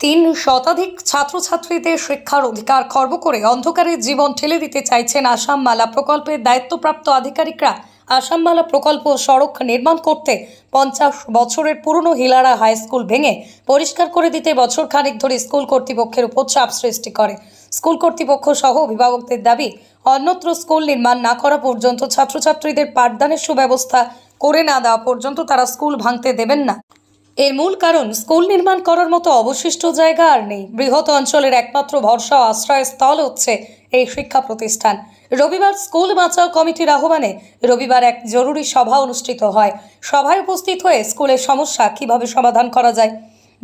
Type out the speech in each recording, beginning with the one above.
তিন শতাধিক ছাত্রছাত্রীদের শিক্ষার অধিকার খর্ব করে অন্ধকারের জীবন ঠেলে দিতে চাইছেন আসাম মালা প্রকল্পের দায়িত্বপ্রাপ্ত আধিকারিকরা। আসাম মালা প্রকল্প সড়ক নির্মাণ করতে পঞ্চাশ বছরের পুরনো হিলারা হাই স্কুল ভেঙে পরিষ্কার করে দিতে বছর খানেক ধরে স্কুল কর্তৃপক্ষের উপর চাপ সৃষ্টি করে। স্কুল কর্তৃপক্ষ সহ অভিভাবকদের দাবি, অন্যত্র স্কুল নির্মাণ না করা পর্যন্ত ছাত্রছাত্রীদের পাঠদানের সুব্যবস্থা করে না দেওয়া পর্যন্ত তারা স্কুল ভাঙতে দেবেন না। এর মূল কারণ, স্কুল নির্মাণ করার মতো অবশিষ্ট জায়গা আর নেই। বৃহৎ অঞ্চলের একমাত্র ভরসা ও আশ্রয়স্থল হচ্ছে এই শিক্ষা প্রতিষ্ঠান। রবিবার স্কুল বাঁচাও কমিটির আহ্বানে রবিবার এক জরুরি সভা অনুষ্ঠিত হয়। সভায় উপস্থিত হয়ে স্কুলের সমস্যা কীভাবে সমাধান করা যায়?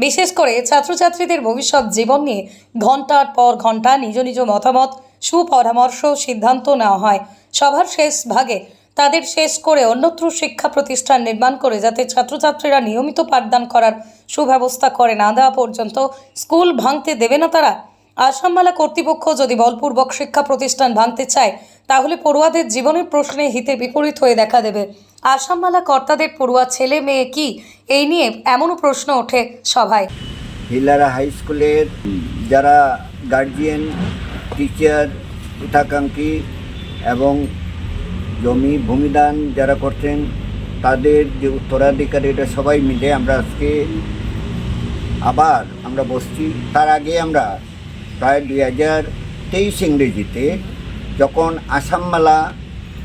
বিশেষ করে ছাত্রছাত্রীদের ভবিষ্যৎ জীবন নিয়ে ঘণ্টার পর ঘণ্টা নিজ নিজ মতামত, সুপরামর্শ, সিদ্ধান্ত নেওয়া হয়। সভার শেষ ভাগে তাদের শেষ করে অন্যত্র শিক্ষা প্রতিষ্ঠান নির্মাণ করে যাতে ছাত্রছাত্রীরা নিয়মিত পাঠদান করার সুব্যবস্থা করে না দেওয়া পর্যন্ত স্কুল ভাঙতে দেবে না তারা। আসামমালা কর্তৃপক্ষ যদি বলপূর্বক শিক্ষা প্রতিষ্ঠান ভাঙতে চায়, তাহলে পড়ুয়াদের জীবনের প্রশ্নে হিতে বিপরীত হয়ে দেখা দেবে। আসামমালা কর্তাদের পড়ুয়া ছেলে মেয়ে কি? এই নিয়ে এমনও প্রশ্ন ওঠে সভায়। হিলারা হাই স্কুলের যারা গার্জিয়ান টিচার হিতাকাঙ্ক্ষী এবং জমি ভূমিদান যারা করছেন, তাদের যে উত্তরাধিকারী, এটা সবাই মিলে আমরা আজকে আবার আমরা বসছি। তার আগে আমরা প্রায় দুই হাজার তেইশ ইংরেজিতে যখন আসামমালা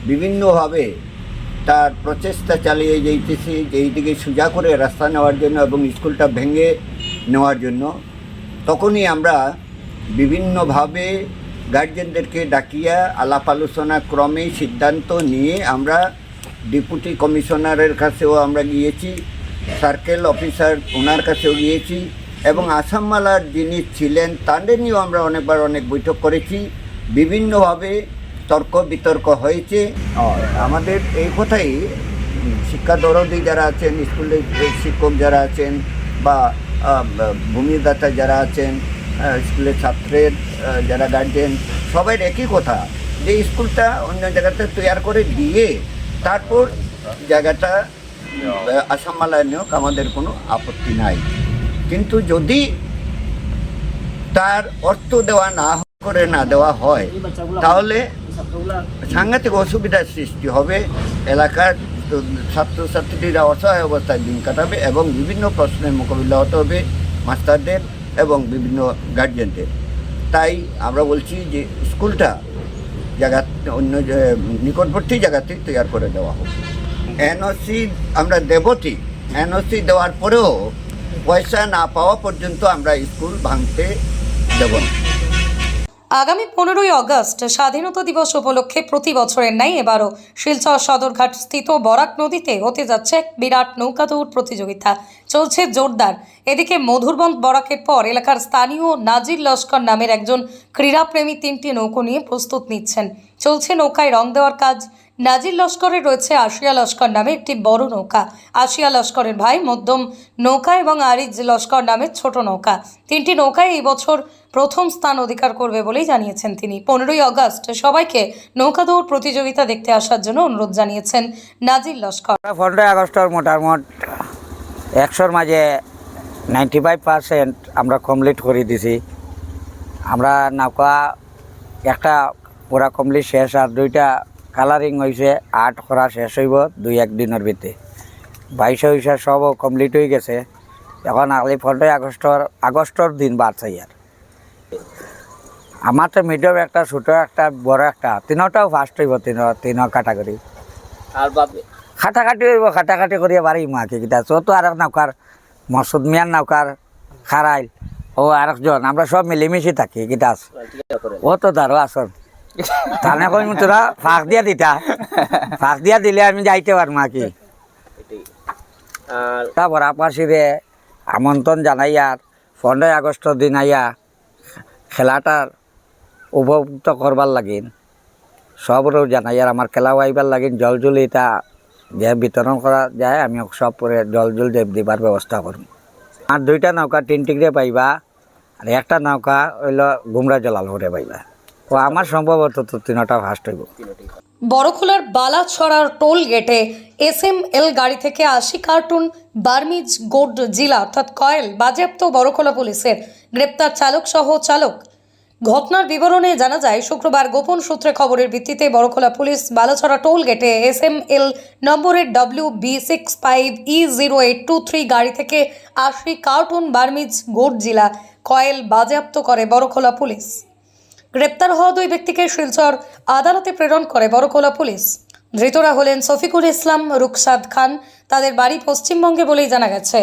বিভিন্নভাবে তার প্রচেষ্টা চালিয়ে যাইতেছে যে এইদিকে সোজা করে রাস্তা নেওয়ার জন্য এবং স্কুলটা ভেঙে নেওয়ার জন্য। তখনই আমরা বিভিন্নভাবে গার্জেনদেরকে ডাকিয়া আলাপ আলোচনা ক্রমে সিদ্ধান্ত নিয়ে আমরা ডেপুটি কমিশনারের কাছেও আমরা গিয়েছি, সার্কেল অফিসার ওনার কাছেও গিয়েছি এবং আসামমালার যিনি ছিলেন তাদের নিয়েও আমরা অনেকবার অনেক বৈঠক করেছি। বিভিন্নভাবে তর্ক বিতর্ক হয়েছে। আমাদের এই কথাই শিক্ষা দরদি যারা আছেন স্কুলের শিক্ষক যারা আছেন বা ভূমিদাতা যারা আছেন স্কুলের ছাত্রের যারা গার্জেন সবাই একই কথা যে স্কুলটা অন্য জায়গাতে তৈরি করে দিয়ে তারপর জায়গাটা আহ, আসাম মালায় নিয়োগ আমাদের কোনো আপত্তি নাই। কিন্তু যদি তার অর্থ দেওয়া না করে না দেওয়া হয় তাহলে সাংঘাতিক অসুবিধার সৃষ্টি হবে। এলাকার ছাত্রছাত্রীরা অসহায় অবস্থায় দিন কাটাবে এবং বিভিন্ন প্রশ্নের মোকাবিলা হতে হবে মাস্টারদের এবং বিভিন্ন গার্জেনদের তাই আমরা বলছি যে স্কুলটা জায়গা অন্য নিকটবর্তী জায়গাতে তৈরি করে দেওয়া হোক। এনওসি আমরা দেব ঠিক এনওসি দেওয়ার পরেও পয়সা না পাওয়া পর্যন্ত আমরা স্কুল ভাঙতে দেব না। আগামী পনেরোই অগস্ট স্বাধীনতা দিবস উপলক্ষে প্রতি বছরের নাই এবারও শিলচর সদরঘাট স্থিত বরাক নদীতে হতে যাচ্ছে এক বিরাট নৌকা দৌড় প্রতিযোগিতা। চলছে জোরদার। এদিকে মধুরবন বরাকের পর এলাকার স্থানীয় নাজির লস্কর নামের একজন ক্রীড়াপ্রেমী তিনটি নৌকো নিয়ে প্রস্তুত নিচ্ছেন। চলছে নৌকায় রং দেওয়ার কাজ। নাজির লস্করের রয়েছে আশিয়া লস্কর নামে একটি বড় নৌকা। আশিয়া লস্করের ভাই মধ্যম নৌকা এবং আরিজ লস্কর নামের ছোট নৌকা। তিনটি নৌকায় এই বছর প্রথম স্থান অধিকার করবে বলেই জানিয়েছেন তিনি। পনেরোই আগস্ট সবাইকে নৌকা দৌড় প্রতিযোগিতা দেখতে আসার জন্য অনুরোধ জানিয়েছেন নাজির লস্কর। পনেরোই আগস্টর মোটামুট একশোর মাঝে নাইনটি ফাইভ পার্সেন্ট আমরা কমপ্লিট করে দিছি। আমরা নৌকা একটা পুরা কমপ্লিট শেষ আর দুইটা কালারিং হয়েছে আর্ট করা শেষ হইব দুই এক দিনের ভিতরে বাইশ হয়েছে সব কমপ্লিট হয়ে গেছে। এখন আগলি পনেরোই আগস্টর আগস্টর দিন বাদ চাই আর আমার তো মিডিয়াম একটা ছোটো একটা বড় একটা তিনটাও ফার্স্ট হইব তিন তিন ক্যাটাগরি আর খাটাখাটি হইব খাটাখাটি করিয়া বাড়ি মাকে কিতা। তো আর এক নৌকার মসুদ মিয়ার নৌকার খারাইল ও আরেকজন আমরা সব মিলেমিশে থাকি কিতা। ও তো দারো আসন তাহলে কই তোরা ফাঁক দিয়া দিতা। ফাঁক দিয়া দিলে আমি যাইতে পারব আর কি। এটাই আর তা বরাপাশিরে আমন্ত্রণ জানাইয়ার পনেরোই আগস্টর দিন আইয়া খেলাটার উপভোক্ত করবার লাগিন সবরও জানাইয়ার আমার খেলাও আইবার লাগিন জল জল এটা যে বিতরণ করা যায় আমি সব পরে জল জল দেব দিবার ব্যবস্থা করব। আর দুইটা নৌকা তিন টিকরে পাইবা আর একটা নৌকা হইল গুমরা জলাল করে পাইবা। ও আমার সম্ভবত তো তিনটা ফার্স্ট হইব। বড়খোলার বালাছড়ার টোল গেটে এস এম এল গাড়ি থেকে আশি কার্টুন বার্মিজ গোড জিলা, অর্থাৎ কয়েল, বাজেয়াপ্ত বড়খোলা পুলিশের গ্রেপ্তার চালক সহ চালক। ঘটনার বিবরণে জানা যায়, শুক্রবার গোপন সূত্রে খবরের ভিত্তিতে বড়খোলা পুলিশ বালাছড়া টোল গেটে এস এম এল নম্বরের W B six five E zero eight two three গাড়ি থেকে আশি কার্টুন বার্মিজ গোড জিলা, কয়েল বাজেয়াপ্ত করে বড়খোলা পুলিশ। গ্রেপ্তার হওয়া দুই ব্যক্তিকে শিলচর আদালতে প্রেরণ করে বড়কোলা পুলিশ। ধৃতরা হলেন শফিকুল ইসলাম, রুকসাদ খান। তাদের বাড়ি পশ্চিমবঙ্গে বলেই জানা গেছে।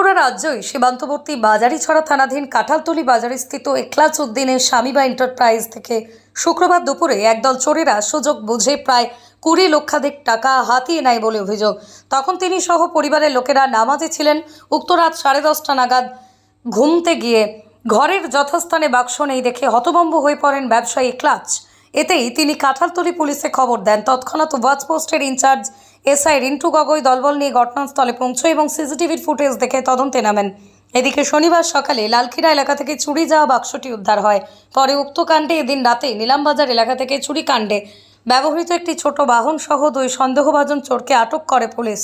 ত্রিপুরা রাজ্যই সীমান্তবর্তী বাজারিছড়া থানাধীন কাঁঠালতলি বাজারে স্থিত এখলাস উদ্দিনের স্বামীবা এন্টারপ্রাইজ থেকে শুক্রবার দুপুরে একদল চোরেরা সুযোগ বুঝে প্রায় কুড়ি লক্ষাধিক টাকা হাতিয়ে নেয় বলে অভিযোগ। তখন তিনি সহ পরিবারের লোকেরা নামাজে ছিলেন। উক্ত রাত সাড়ে দশটা নাগাদ ঘুমতে গিয়ে ঘরের যথাস্থানে বাক্স নেই দেখে হতভম্ব হয়ে পড়েন ব্যবসায়ী ক্লাচ এতেই তিনি কাঁঠালতলি পুলিশে খবর দেন। তৎক্ষণাৎ ওয়াচ পোস্টের ইনচার্জ এসআই রিন্টু গগৈ দলবল নিয়ে ঘটনাস্থলে পৌঁছয় এবং সিসিটিভির ফুটেজ দেখে তদন্তে নামেন। এদিকে শনিবার সকালে লালখিরা এলাকা থেকে চুরি যাওয়া বাক্সটি উদ্ধার হয়। পরে উক্ত কাণ্ডে এদিন রাতে নিলামবাজার এলাকা থেকে চুরি কাণ্ডে ব্যবহৃত একটি ছোট বাহন সহ দুই সন্দেহভাজন চোরকে আটক করে police.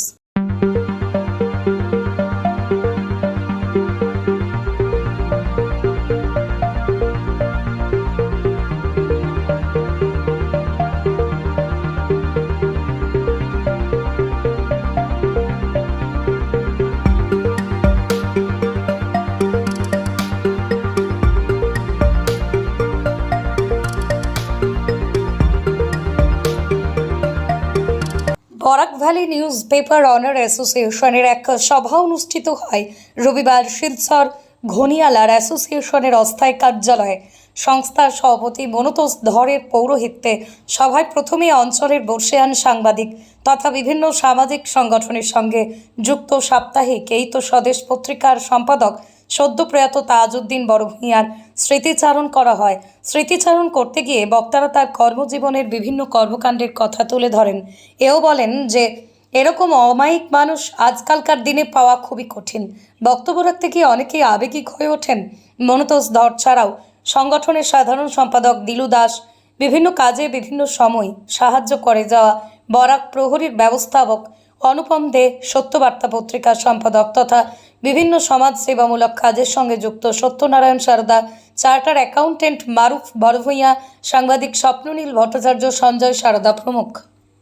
Barak valley news paper owner অ্যাসোসিয়েশনের এক সভা অনুষ্ঠিত হয় রবিবার শিলচর ঘনিয়ালার অ্যাসোসিয়েশনের অস্থায়ী কার্যালয়ে। সংস্থার সভাপতি মনতোষ ধরের পৌরোহিত্যে সভায় প্রথমে অঞ্চলের বর্ষিয়ান সাংবাদিক তথা বিভিন্ন সামাজিক সংগঠনের সঙ্গে যুক্ত সাপ্তাহিক, এই তো স্বদেশ পত্রিকার সম্পাদক সদ্য প্রয়াত তাজউদ্দিন বড়ভূঁইয়ার স্মৃতিচারণ করা হয়। স্মৃতিচারণ করতে গিয়ে বক্তারা তার কর্মজীবনের বিভিন্ন কর্মকাণ্ডের কথা তুলে ধরেন। এও বলেন যে, এরকম অমায়িক মানুষ আজকালকার দিনে পাওয়া খুবই কঠিন। বক্তব্য রাখতে গিয়ে অনেকেই আবেগিক হয়ে ওঠেন। মনতোষ ধর ছাড়াও সংগঠনের সাধারণ সম্পাদক দিলু দাস, বিভিন্ন কাজে বিভিন্ন সময় সাহায্য করে যাওয়া বরাক প্রহরীর ব্যবস্থাপক অনুপম দে, সত্যবার্তা পত্রিকার সম্পাদক তথা বিভিন্ন সমাজ সেবামূলক কাজের সঙ্গে যুক্ত সত্যনারায়ণ সারদা, চার্টার অ্যাকাউন্টেন্ট মারুফ বড়ভূঁইয়া, সাংবাদিক স্বপ্ননীল ভট্টাচার্য, সঞ্জয় সারদা প্রমুখ।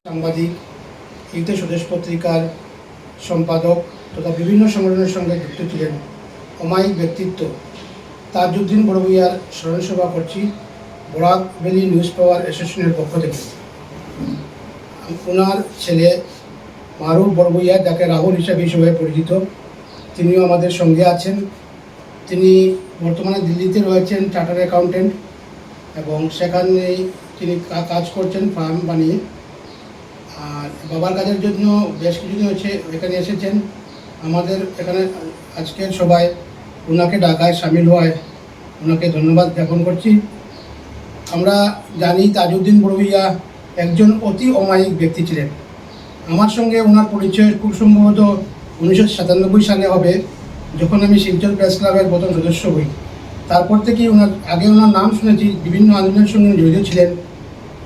সাংবাদিক ইতে স্বদেশ পত্রিকার সম্পাদক তথা বিভিন্ন সংগঠনের সঙ্গে যুক্ত ছিলেন অমায়িক ব্যক্তিত্ব তাজউদ্দিন বড়ভূইয়ার স্মরণসভা করছি বরাক ভ্যালি নিউজ পাওয়ার অ্যাসোসিয়েশনের পক্ষ থেকে। ওনার ছেলে মারুফ বড়ভূইয়া যাকে রাহুল হিসাবে সবাই পরিচিত। তিনিও আমাদের সঙ্গে আছেন। তিনি বর্তমানে দিল্লিতে রয়েছেন চার্টার অ্যাকাউন্টেন্ট এবং সেখানেই তিনি কাজ করছেন ফার্ম বানিয়ে। আর বাবার কাজের জন্য বেশ কিছুদিন হচ্ছে এখানে এসেছেন। আমাদের এখানে আজকের সবাই ওনাকে ডাকায় সামিল হওয়ায় ওনাকে ধন্যবাদ জ্ঞাপন করছি। আমরা জানি তাজউদ্দিন বড়ভূইয়া একজন অতি অমায়িক ব্যক্তি ছিলেন। আমার সঙ্গে ওনার পরিচয় খুব সম্ভবত উনিশশো সাতানব্বই সালে হবে, যখন আমি শিলচর প্রেস ক্লাবের প্রথম সদস্য হই। তারপর থেকেই ওনার, আগে ওনার নাম শুনেছি, বিভিন্ন আন্দোলনের সঙ্গে জড়িত ছিলেন।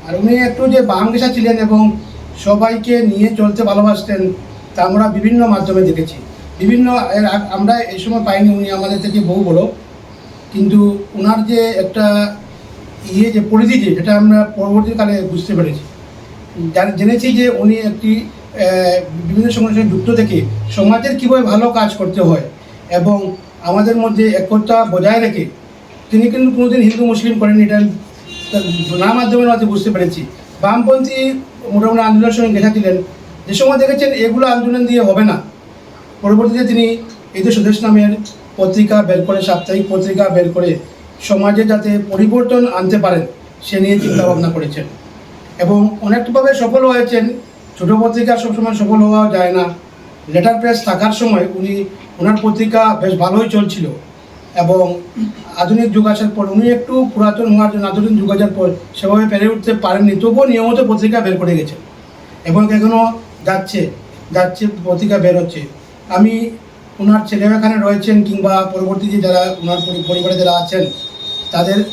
আর উনি একটু যে বাহাঙ্গেসা ছিলেন এবং সবাইকে নিয়ে চলতে ভালোবাসতেন, তা আমরা বিভিন্ন মাধ্যমে দেখেছি। বিভিন্ন আমরা এই সময় পাইনি, উনি আমাদের থেকে বহু বড়। কিন্তু ওনার যে একটা ইয়ে যে পরিধি যেটা আমরা পরবর্তীকালে বুঝতে পেরেছি। জেনেছি যে উনি একটি বিভিন্ন সঙ্গে যুক্ত থেকে সমাজের কীভাবে ভালো কাজ করতে হয় এবং আমাদের মধ্যে একতা বজায় রেখে তিনি কিন্তু কোনোদিন হিন্দু, মুসলিম করেন এটা নানা মাধ্যমের মাধ্যমে বুঝতে পেরেছি। বামপন্থী মোটামুটি আন্দোলনের সঙ্গে গেছা ছিলেন যে সময় দেখেছেন এগুলো আন্দোলন দিয়ে হবে না। পরবর্তীতে তিনি এই যে স্বদেশ নামের পত্রিকা বের করে, সাপ্তাহিক পত্রিকা বের করে সমাজে যাতে পরিবর্তন আনতে পারেন, সে নিয়ে চিন্তা ভাবনা করেছেন। এবং অনেকভাবে সফল হয়েছেন। ছোটো পত্রিকা সবসময় সফল হওয়া যায় না। লেটার প্রেস থাকার সময় উনি, ওনার পত্রিকা বেশ ভালোই চলছিল। এবং আধুনিক যুগ আসার পর উনি একটু পুরাতন হওয়ার জন্য আধুনিক যুগ আসার পর সেভাবে পেরে উঠতে পারেননি। তবুও নিয়মিত পত্রিকা বের করে গেছেন। এবং এখনও যাচ্ছে যাচ্ছে পত্রিকা বের হচ্ছে। আমি ওনার ছেলে এখানে রয়েছেন কিংবা পরবর্তীতে যারা ওনার পরিবারে যারা আছেন তাদের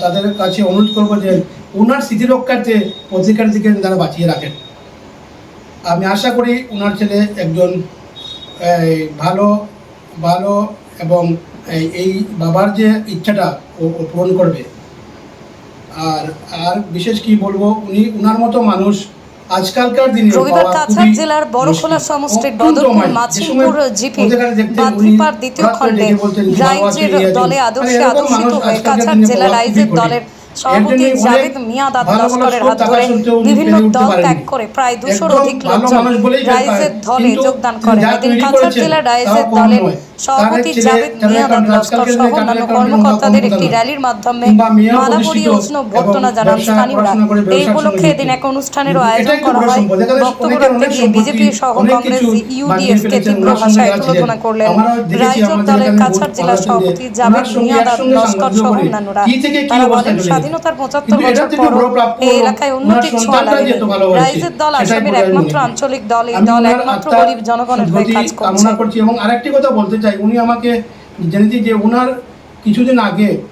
তাদের কাছে অনুরোধ করব যে ওনার স্মৃতি রক্ষার্থে পত্রিকার দিকে তারা বাঁচিয়ে রাখেন। আমি আশা করি ওনার ছেলে একজন ভালো ভালো এবং এই- বাবার যে ইচ্ছাটা ও পূরণ করবে। আর আর বিশেষ কি বলব, উনি ওনার মতো মানুষ আজকালকার দিনে রবিবার কাছাড় জেলার বড়খোলা। সমষ্টির বদরপুর মাছিমপুর জিপি বাদ্রিপাড় দ্বিতীয় খণ্ডে রাইজের দলে আদর্শে মানে আদর্শিত মানুষ হয়ে কাছাড় জেলা রাইজের দলের সভাপতি জাভেদ মিয়াদাদ ভালো ভালো লস্করের হাত ধরে বিভিন্ন দল ত্যাগ করে প্রায় দুশোর অধিক লোকজন রাইজের দলে যোগদান করেন এদিন কাছাড় জেলার রাইজের দলের। সভাপতি জাভেদ যারা লস্কর সহ অন্যান্য কর্মকর্তাদের একটি র্যালির মাধ্যমে মালা পরিয়ে উষ্ণ অভ্যর্থনা জানান স্থানীয়রা। এই উপলক্ষে এদিন এক অনুষ্ঠানেরও আয়োজন করা হয়। বক্তব্য রাখতে গিয়ে বিজেপি সহ কংগ্রেস ইউডিএফ কে তীব্র ভাষায় আসছিলেন। করলেন আমাদের দলের কাছাড় জেলা সভাপতি জাভেদ একসঙ্গে লস্কর সহ অন্যান্যরা। তারা বলেন স্বাধীনতার পঁচাত্তর বছর পরও এই এলাকায় উন্নতির ছোঁয়া লাগেনি রাইজের দল আসামের একমাত্র আঞ্চলিক দল এই দল একমাত্র গরিব জনগণের হয়ে কাজ করছে এবং আরেকটি কথা বলতে চাই। উনি আমাকে জেনেছি যে ওনার কিছুদিন আগে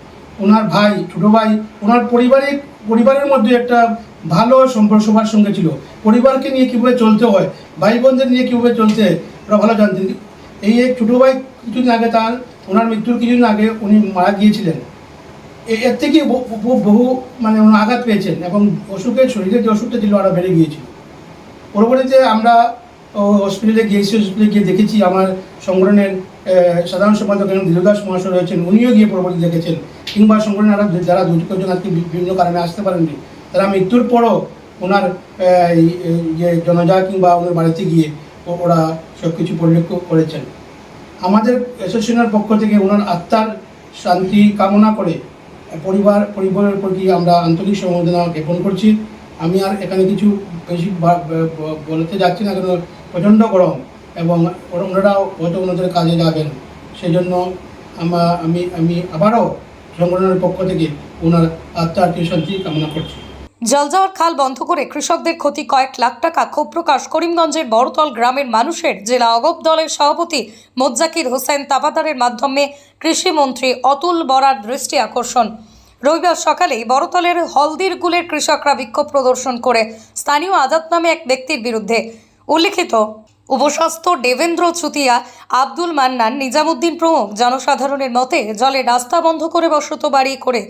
ওনার ভাই, ছোটো ভাই ওনার পারিবারিক পরিবারের মধ্যে একটা ভালো সম্পর্ক, সবার সঙ্গে ছিল। পরিবারকে নিয়ে কীভাবে চলতে হয়, ভাই বোনদের নিয়ে কীভাবে চলতে ওরা ভালো জানতেন। এই এক ছোটো ভাই কিছুদিন আগে তার, ওনার মৃত্যুর কিছুদিন আগে উনি মারা গিয়েছিলেন। এর থেকে বহু- মানে উনি আঘাত পেয়েছেন এবং অসুখের শরীরের যে অসুখটা ছিল আরও বেড়ে গিয়েছিল। পরবর্তীতে আমরা হসপিটালে গিয়েছি হসপিটালে গিয়ে দেখেছি আমার সংগঠনের সাধারণ সম্পাদক দিলদাস মহাশয় রয়েছেন, উনিও গিয়ে পরবর্তী দেখেছেন। কিংবা সংগঠনের আরও যারা দুজন আজকে বিভিন্ন কারণে আসতে পারেননি, তারা মৃত্যুর পরও ওনার যে জনজা কিংবা ওনার বাড়িতে গিয়ে ওরা সব কিছু পরিলক্ষ করেছেন। আমাদের অ্যাসোসিয়েশনের পক্ষ থেকে ওনার আত্মার শান্তি কামনা করে পরিবার, পরিবারের প্রতি আমরা আন্তরিক সমবেদনা জ্ঞাপন করছি। আমি আর এখানে কিছু বেশি বলতে যাচ্ছি না কেন প্রচণ্ড গরম। এবং ওনারাও হয়তো ওনাদের কাজে যাবেন সেই জন্য আমা, আমি আমি আবারও সংগঠনের পক্ষ থেকে ওনার আত্মার শান্তি কামনা করছি। জল যাওয়ার খাল বন্ধ করে কৃষকদের ক্ষতি কয়েক লাখ টাকা ক্ষোভ প্রকাশ করিমগঞ্জের বড়তল গ্রামের মানুষের জেলা অগপ দলের সভাপতি মোজ্জাকির হোসেন তাবাদারের মাধ্যমে কৃষিমন্ত্রী অতুল বরার দৃষ্টি আকর্ষণ। রবিবার সকালেই বড়তলের হলদির হলদিরগুলের কৃষকরা বিক্ষোভ প্রদর্শন করে স্থানীয় আজাদ নামে এক ব্যক্তির বিরুদ্ধে। উল্লিখিত উপস্বাস্থ্য দেবেন্দ্র চুতিয়া, আব্দুল মান্নান, নিজামুদ্দিন প্রমুখ জনসাধারণের মতে জলে রাস্তা বন্ধ করে বসত বাড়ি করে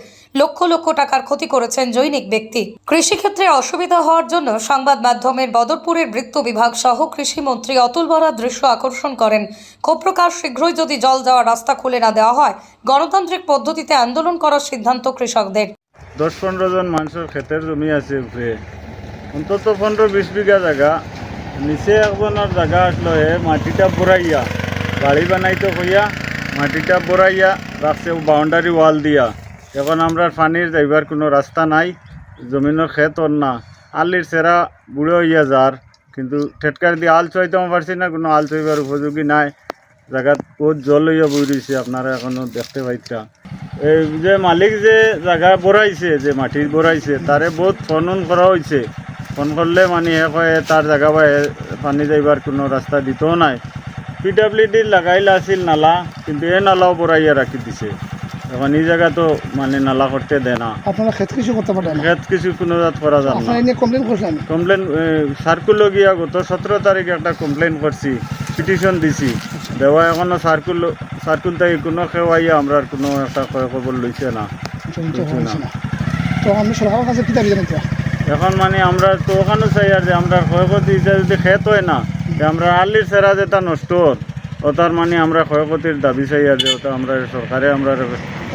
লক্ষ লক্ষ টাকার ক্ষতি করেছেন জৈনিক ব্যক্তি। কৃষিক্ষেত্রে অসুবিধা হওয়ার জন্য সংবাদ মাধ্যমের বদরপুরের বৃত্ত বিভাগ সহ কৃষিমন্ত্রী অতুল বরার দৃশ্য আকর্ষণ করেন। ক্ষোভ শীঘ্রই যদি জল যাওয়ার রাস্তা খুলে না দেওয়া হয়, গণতান্ত্রিক পদ্ধতিতে আন্দোলন করার সিদ্ধান্ত কৃষকদের। দশ পনেরো জন মানুষের ক্ষেতের জমি আছে অন্তত পনেরো বিশ বিঘা জায়গা নিচে একজনের জায়গা আসলো হে মাটিটা বড়াইয়া বাড়ি বানাইতে হইয়া মাটিটা বড়াইয়া রাখছে বাউন্ডারি ওয়াল দিয়া এখন আমরা পানির যাইবার কোনো রাস্তা নাই জমিনের ক্ষেত ওর না আলির সেরা বুড়ো হইয়া যার কিন্তু ঠেটকার দিয়ে আল চইতেও পারছি না কোনো আল চইবার উপযোগী নাই জায়গাত বহুত জল হইয়া বই রয়েছে আপনারা এখনও দেখতে পাইতা এই যে মালিক যে জায়গা বড়াইছে যে মাটি বড়াইছে তারে বহুত ফোন করা হয়েছে ফোন করলে মানে হে কয়ে তার জায়গা বা পানি যাইবার কোনো রাস্তা দিতেও নাই। পিডাব্লিউডি লাগাইলে আছিল নালা কিন্তু এ নালাও বড়াইয়া রাখি দিছে। এখন এই জায়গা তো মানে নালা করতে দেয় না। আপনারা ক্ষেত কিছু করতে পারেন খেত কিছু কোনো জাত করা যান না। কমপ্লেন করছেন? কমপ্লেন সার্কুল গিয়া গত সতেরো তারিখে একটা কমপ্লেন করছি পিটিশন দিছি। দেওয়া এখনও সার্কুল সার্কুল থেকে কোনো খেওয়াইয়া আমরা আর কোনো একটা খবর লইছে না। তো আমি সরকারের কাছে কি দাবি জানাতে এখন মানে আমরা তো ওখানে চাই আর যে আমরা ক্ষয়ক্ষতি যদি খেত হয় না যে আমরা আলির সেরা যেটা নষ্ট ওটার মানে আমরা ক্ষয়ক্ষতির দাবি চাই আর যে ওটা আমরা সরকারে আমরা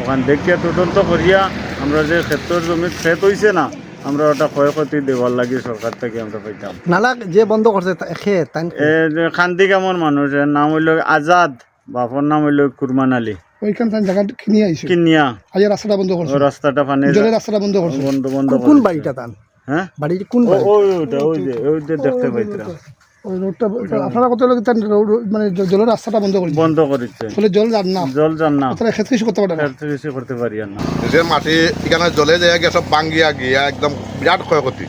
ওখানে দেখিয়া তদন্ত করিয়া আমরা যে ক্ষেত্রের জমি ক্ষেত হয়েছে না আমরা ওটা ক্ষয়ক্ষতি দেওয়ার লাগে সরকার থেকে আমরা পাইতাম। নালা যে বন্ধ করছে তা- খেয়ে তাই এ খান্দি কেমন মানুষ নাম হইল আজাদ বাপর নাম হইল কুরমান আলী। ওইখান থেকে জায়গা কিনে আইছে? কিনিয়া। আজ রাস্তাটা বন্ধ ও রাস্তাটা পানি জলের রাস্তাটা বন্ধ করছে? বন্ধ বন্ধ কোন বাড়িটা তান হ্যাঁ? বাড়ির কোন বাড়ি? ওই ওইটা ওই যে দেখতে ওই রোডটা আপনারা কত লোক তার রোড- মানে জলের রাস্তাটা বন্ধ করে। বন্ধ করেছে। ফলে জল যান না। জল যান না। তাহলে ক্ষেত করতে পারে করতে পারি আর না। যে মাটি এখানে জলে যায় গিয়ে সব ভাঙ্গিয়া গিয়া একদম বিরাট ক্ষয়ক্ষতি।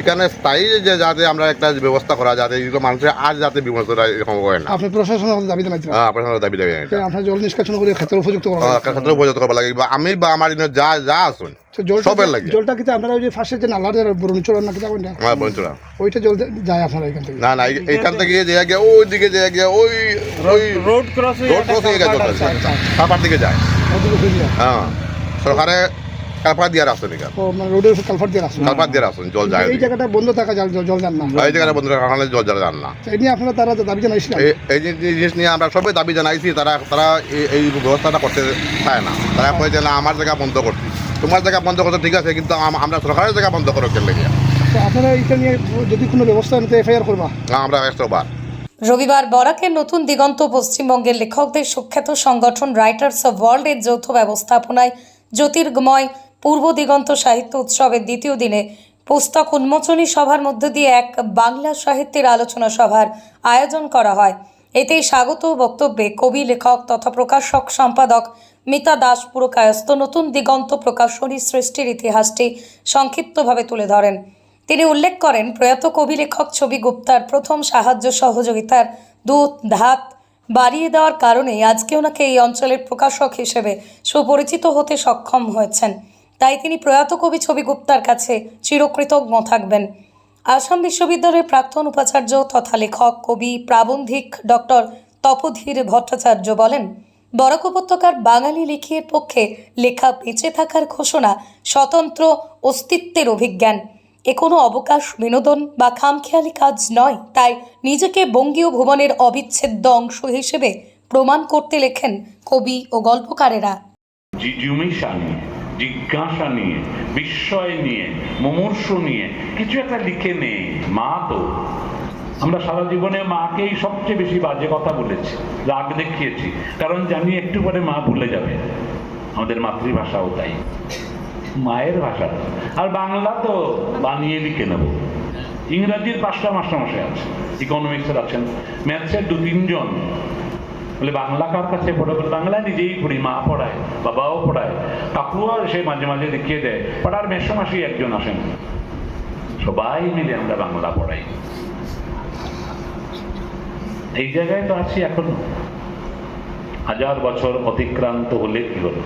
এখানে স্থায়ী যে যাতে আমরা একটা ব্যবস্থা করা যাতে এগুলো মানুষের আর যাতে বিমর্ষটা এরকম হয় না। আপনি প্রশাসনের দাবি হ্যাঁ আপনার দাবি দাবি আপনার জল নিষ্কাশন করে ক্ষেত্রে উপযুক্ত করা হ্যাঁ, ক্ষেত্রে উপযুক্ত করবা লাগে বা আমি বা আমার যা যা আসুন সবের লাগে। জলটা কিন্তু আপনারা ওই যে ফার্স্টে যে নালার বরুণচর না কিনা কোনটা আমার বন্ধুরা ওইটা জল যায় আপনারা এখান থেকে। না না এইখান থেকে যে ওই দিকে যে ওই ওই রোড ক্রস রোড ক্রস হয়ে গেছে তারপর দিকে যায়। হ্যাঁ সরকারে কালপাত দিয়ে আসুন এখানে ও মানে রোডের উপর কালভার দিয়ে রাস্তা কালপাত দিয়ে আসুন জল যায় এই জায়গাটা বন্ধ থাকা জল জল- জল যান না। এই জায়গাটা বন্ধুরা কারণে জল যারা জান না। এই নিয়ে আপনারা তারা দাবি জানাইছিলেন। এই এই যে জিনিস নিয়ে আমরা সবাই দাবি জানাইছি তারা তারা এই- এই ব্যবস্থাটা করতে চায় না। তারা কয়ে যে না আমার জায়গা বন্ধ করছি। তোমার জায়গা বন্ধ করতে ঠিক আছে কিন্তু আমরা সরকারের জায়গা বন্ধ করো কেন লেগে তো আপনারা এটা নিয়ে যদি কোনো ব্যবস্থা নিতে এফআইআর করবা। না আমরা একশো রবিবার বরাকের নতুন দিগন্ত পশ্চিমবঙ্গের লেখকদের সুখ্যাত সংগঠন রাইটার্স অফ ওয়ার্ল্ডের যৌথ ব্যবস্থাপনায় জ্যোতির্গময় পূর্ব দিগন্ত সাহিত্য উৎসবের দ্বিতীয় দিনে পুস্তক উন্মোচনী সভার মধ্য দিয়ে এক বাংলা সাহিত্যের আলোচনা সভার আয়োজন করা হয়। এতে স্বাগত বক্তব্যে কবি, লেখক তথা প্রকাশক সম্পাদক মিতা দাস পুরকায়স্ত নতুন দিগন্ত প্রকাশনী সৃষ্টির ইতিহাসটি সংক্ষিপ্তভাবে তুলে ধরেন। তিনি উল্লেখ করেন, প্রয়াত কবি, লেখক ছবি গুপ্তার প্রথম সাহায্য সহযোগিতার দুধ ধাত বাড়িয়ে দেওয়ার কারণেই আজকে ওনাকে এই অঞ্চলের প্রকাশক হিসেবে সুপরিচিত হতে সক্ষম হয়েছেন। তাই তিনি প্রয়াত কবি ছবি গুপ্তার কাছে চিরকৃতজ্ঞ থাকবেন। আসাম বিশ্ববিদ্যালয়ের প্রাক্তন উপাচার্য তথা লেখক, কবি, প্রাবন্ধিক ডক্টর তপধীর ভট্টাচার্য বলেন, বরাক উপত্যকার বাঙালি লিখির পক্ষে লেখা বেঁচে থাকার ঘোষণা স্বতন্ত্র অস্তিত্বের অভিজ্ঞান। এ কোনো অবকাশ, বিনোদন বা খামখেয়ালি কাজ নয়। তাই নিজেকে বঙ্গীয় ভুবনের অবিচ্ছেদ্য অংশ হিসেবে প্রমাণ করতে লেখেন কবি ও গল্পকারেরা। জিজ্ঞাসা নিয়ে, বিস্ময় নিয়ে, মুমূর্ষ নিয়ে কিছু একটা লিখে নে মা তো, আমরা সারা জীবনে মাকেই সবচেয়ে বেশি বাজে কথা বলেছি, রাগ দেখিয়েছি। কারণ জানি একটু পরে মা ভুলে যাবে। আমাদের মাতৃভাষাও তাই। মায়ের ভাষা আর বাংলা তো বানিয়ে লিখে নেব। ইংরাজির পাঁচটা মাস্টারমশাই আছে ইকোনমিক্সের আছেন। ম্যাথসের দু তিনজন বলে, বাংলা কার কাছে পড়ে? বলে নিজেই পড়ি, মা পড়ায়, বাবাও পড়ায়। কাকুও সে মাঝে মাঝে দেখিয়ে দেয়, পাড়ার মেসমাসি একজন আসেন। সবাই মিলে আমরা বাংলা পড়াই। এই জায়গায় তো আছি এখনও। হাজার বছর অতিক্রান্ত হলে কি হলো?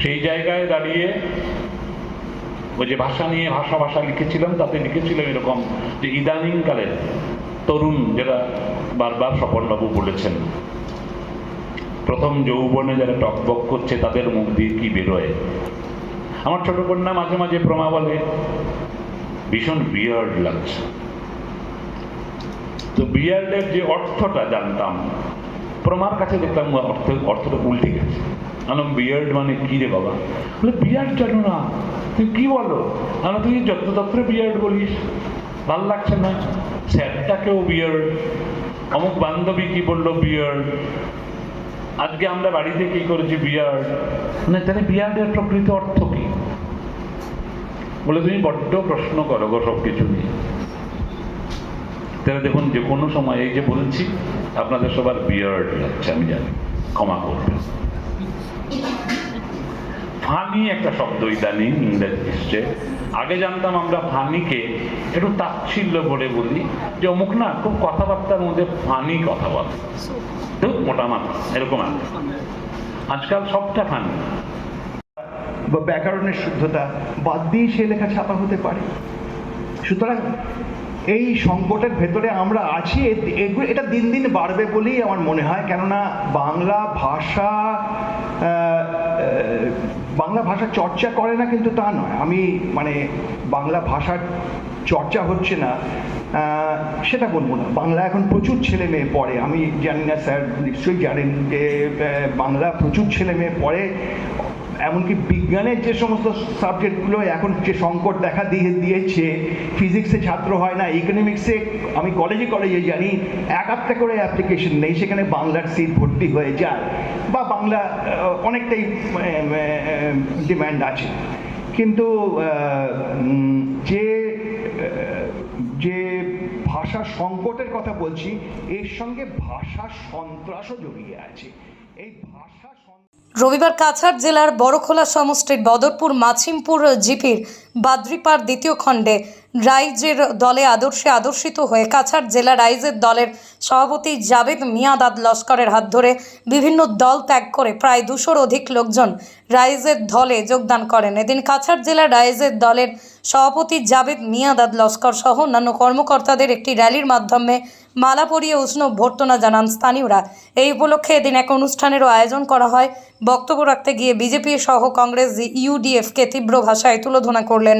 সেই জায়গায় দাঁড়িয়ে ওই যে ভাষা নিয়ে ভাষা ভাষা লিখেছিলাম, তাতে লিখেছিলাম এরকম যে ইদানিং কালের তরুণ যারা বারবার স্বপনবাবু বলেছেন, প্রথম যৌবনে যারা টকবক করছে তাদের মুখ দিয়ে কি বেরোয়? আমার ছোট কন্যা মাঝে মাঝে প্রমা বলে, ভীষণ বিয়ার্ড লাগছে। তো বিয়ার্ডের যে অর্থটা জানতাম, প্রমার কাছে দেখলাম অর্থ, অর্থটা উল্টে গেছে। আনম বিয়ার্ড মানে কি রে বাবা? বলে বিয়ার্ড জানো না? তুই কি বলো? আমি তুই যত্রতত্র বিয়ার্ড বলিস। ভালো লাগছে না? স্যারটাকেও বিয়ার্ড অমুক বান্ধবী কি বলল বিয়ার? আজকে আমরা বাড়িতে কি করেছি বিয়ার্ড মানে তাহলে বিয়ার্ডের প্রকৃত অর্থ কি? বলে তুমি বড্ড প্রশ্ন করো গো সব কিছু নিয়ে। তাহলে দেখুন যে কোনো সময় এই যে বলছি আপনাদের সবার বিয়ার্ড লাগছে আমি জানি ক্ষমা করবেন। ফানি একটা শব্দ ইদানিং ইংরেজি এসছে আগে জানতাম আমরা ফানিকে একটু তাচ্ছিল্য বলে বলি। যে অমুক না, খুব কথাবার্তার মধ্যে ফানি কথা বলে। তো মোটা মাথা এরকম আজকাল সবটা ফানি বা ব্যাকরণের শুদ্ধতা বাদ দিয়ে সে লেখা ছাপা হতে পারে। সুতরাং এই সংকটের ভেতরে আমরা আছি এটা দিন দিন বাড়বে বলেই আমার মনে হয়। কেননা বাংলা ভাষা বাংলা ভাষা চর্চা করে না কিন্তু তা নয়। আমি মানে বাংলা ভাষার চর্চা হচ্ছে না সেটা বলব না। বাংলা এখন প্রচুর ছেলে মেয়ে পড়ে। আমি জানি না স্যার, নিশ্চয়ই জানেন যে বাংলা প্রচুর ছেলে মেয়ে পড়ে। এমনকি বিজ্ঞানের যে সমস্ত সাবজেক্টগুলো এখন যে সংকট দেখা দিয়ে দিয়েছে, ফিজিক্সে ছাত্র হয় না ইকোনমিক্সে আমি কলেজে কলেজে জানি, এক আধটা করে অ্যাপ্লিকেশন নেই, সেখানে বাংলার সিট ভর্তি হয়ে যায়। বা বাংলা অনেকটাই ডিম্যান্ড আছে। কিন্তু যে যে ভাষা সংকটের কথা বলছি, এর সঙ্গে ভাষা সন্ত্রাসও জড়িয়ে আছে। এই ভাষা রবিবার কাছাড় জেলার বড়খোলা সমষ্টির বদরপুর, মাছিমপুর জিপির বাদ্রিপাড় দ্বিতীয় খণ্ডে রাইজের দলে আদর্শে আদর্শিত হয়ে কাছাড় জেলা রাইজের দলের সভাপতি জাবেদ মিয়াদাদ লস্করের হাত ধরে বিভিন্ন দল ত্যাগ করে প্রায় দুশোর অধিক লোকজন রাইজের দলে যোগদান করেন। এদিন কাছাড় জেলা রাইজের দলের সভাপতি জাবেদ মিয়াদাদ লস্কর সহ অন্যান্য কর্মকর্তাদের একটি র্যালির মাধ্যমে মালা পরিয়ে উষ্ণ অভ্যর্থনা জানান স্থানীয়রা। এই উপলক্ষে এদিন এক অনুষ্ঠানেরও আয়োজন করা হয়। বক্তব্য রাখতে গিয়ে বিজেপি সহ কংগ্রেস ইউডিএফকে তীব্র ভাষায় তুলোধনা করলেন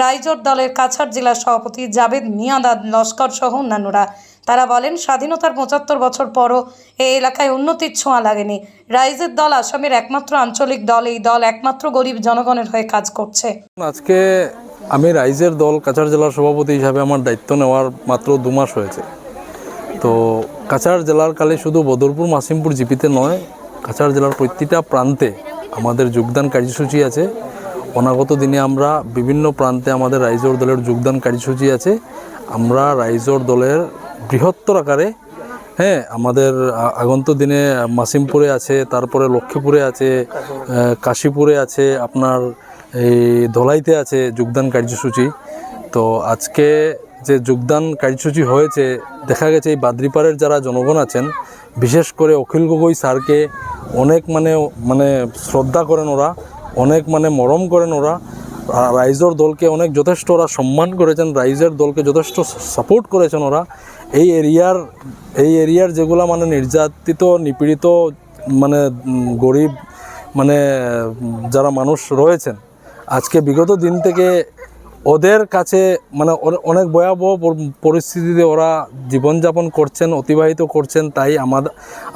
রাইজোর দলের কাছাড় জেলার সভাপতি জাবেদ মিয়াদাদ লস্কর সহ অন্যান্যরা। তারা বলেন, স্বাধীনতার পঁচাত্তর বছর পরও এই এলাকায় উন্নতির ছোঁয়া লাগেনি। রাইজের দল আসামের একমাত্র আঞ্চলিক দল, এই দল একমাত্র গরিব জনগণের হয়ে কাজ করছে। আজকে আমি রাইজের দল, কাছাড় জেলার সভাপতি হিসাবে আমার দায়িত্ব নেওয়ার মাত্র দু মাস হয়েছে। তো কাছাড় জেলার কালে শুধু বদরপুর, মাসিমপুর, জিপিতে নয়, কাছাড় জেলার প্রতিটা প্রান্তে আমাদের যোগদান কার্যসূচি আছে। অনাগত দিনে আমরা বিভিন্ন প্রান্তে আমাদের রাইজর দলের যোগদান কার্যসূচি আছে। আমরা রাইজর দলের বৃহত্তর আকারে হ্যাঁ আমাদের আগন্ত দিনে মাসিমপুরে আছে, তারপরে লক্ষ্মীপুরে আছে কাশীপুরে আছে, আপনার এই ধলাইতে আছে যোগদান কার্যসূচি। তো আজকে যে যোগদান কার্যসূচি হয়েছে, দেখা গেছে এই বাদ্রিপাড়ের যারা জনগণ আছেন, বিশেষ করে অখিল গগৈ স্যারকে অনেক মানে মানে শ্রদ্ধা করেন ওরা, অনেক মানে মরম করেন ওরা। রাইজর দলকে অনেক যথেষ্ট ওরা সম্মান করেছেন, রাইজের দলকে যথেষ্ট সাপোর্ট করেছেন ওরা। এই এরিয়ার এই এরিয়ার যেগুলা মানে নির্যাতিত, নিপীড়িত মানে গরিব মানে যারা মানুষ রয়েছেন, আজকে বিগত দিন থেকে ওদের কাছে মানে অনেক ভয়াবহ পরিস্থিতিতে ওরা জীবনযাপন করছেন, অতিবাহিত করছেন, তাই আমাদের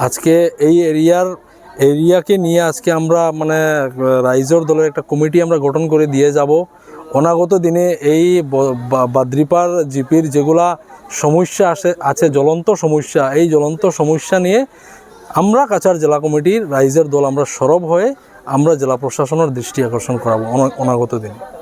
আজকে এই এরিয়ার, এরিয়াকে নিয়ে আজকে আমরা মানে রাইজর দলের একটা কমিটি আমরা গঠন করে দিয়ে যাব। অনাগত দিনে এই বাদ্রিপার জিপির যেগুলা সমস্যা আসে, আছে, জ্বলন্ত সমস্যা, এই জ্বলন্ত সমস্যা নিয়ে আমরা কাছাড় জেলা কমিটির রাইজের দল আমরা সরব হয়ে আমরা জেলা প্রশাসনের দৃষ্টি আকর্ষণ করাবো অনা- অনাগত দিনে।